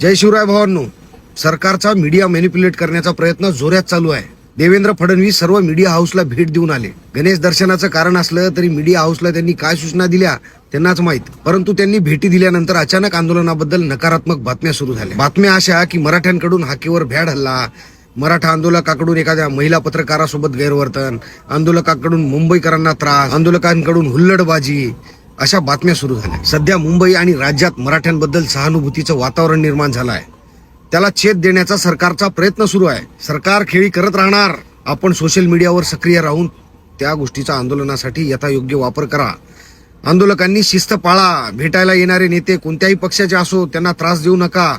जय शिवराय भावांनो सरकारचा media manipulate करण्याचा प्रयत्न जोरात चालू आहे. देवेंद्र फडणवीस सर्व मीडिया हाऊसला भेट देऊन आले. गणेश दर्शनाचं कारण असलं तरी मीडिया हाऊसला त्यांनी काय सूचना दिल्या त्यांनाच माहीत. परंतु त्यांनी भेटी दिल्यानंतर अचानक आंदोलनाबद्दल नकारात्मक बातम्या सुरू झाल्या. बातम्या अशा की मराठ्यांकडून हाकेवर भ्याड हल्ला मराठा आंदोलकाकडून एखाद्या महिला पत्रकारासोबत गैरवर्तन आंदोलकाकडून मुंबईकरांना त्रास आंदोलकांकडून हुल्लडबाजी अशा बातम्या सुरू झाल्या. सध्या मुंबई आणि राज्यात मराठ्यांबद्दल सहानुभूतीचं वातावरण निर्माण झालं आहे. त्याला छेद देण्याचा सरकारचा प्रयत्न सुरू आहे. सरकार खेळी करत राहणार. आपण सोशल मीडियावर सक्रिय राहून त्या गोष्टीचा आंदोलनासाठी यथायोग्य वापर करा. आंदोलकांनी शिस्त पाळा. भेटायला येणारे नेते कोणत्याही पक्षाचे असो त्यांना त्रास देऊ नका.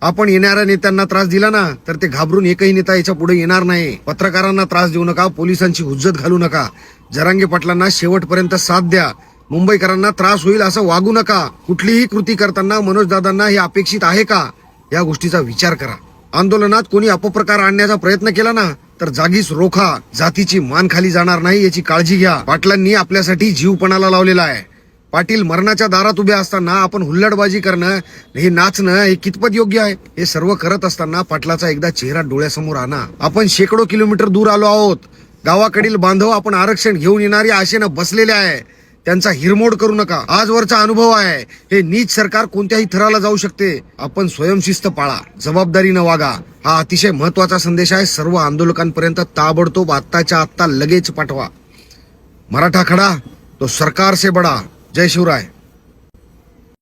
आपण येणाऱ्या नेत्यांना त्रास दिला ना तर ते घाबरून एकही नेता याच्यापुढे येणार नाही. पत्रकारांना त्रास देऊ नका पोलिसांची हुज्जत घालू नका. जरांगे पाटलांना शेवटपर्यंत साथ द्या. मुंबईकरांना त्रास होईल असं वागू नका. कुठलीही कृती करताना मनोज दादांना हे अपेक्षित आहे का? या गोष्टीचा विचार करा. आंदोलनात कोणी अपप्रकार आणण्याचा प्रयत्न केला ना तर जागीच रोखा. जातीची मान खाली जाणार नाही याची काळजी घ्या. पाटलांनी आपल्यासाठी जीवपणाला लावलेला आहे. पाटील मरणाच्या दारात उभे असताना आपण हुल्लडबाजी करणं हे नाचणं हे कितपत योग्य आहे? हे सर्व करत असताना पाटलाचा एकदा चेहरा डोळ्यासमोर आणा. आपण शेकडो किलोमीटर दूर आलो आहोत. गावाकडील बांधव आपण आरक्षण घेऊन येणारी आशेनं बसलेले आहे. त्यांचा हिरमोड करू नका. आजवरचा अनुभव आहे. हे नीच सरकार कोणत्याही थराला जाऊ शकते. आपण स्वयंशिस्त पाळा. जबाबदारीनं वागा. हा अतिशय महत्त्वाचा संदेश आहे. सर्व आंदोलकांपर्यंत ताबडतोब आत्ताच्या आत्ता लगेच पाठवा. मराठा खडा तो सरकार से बडा. जय शिवराय.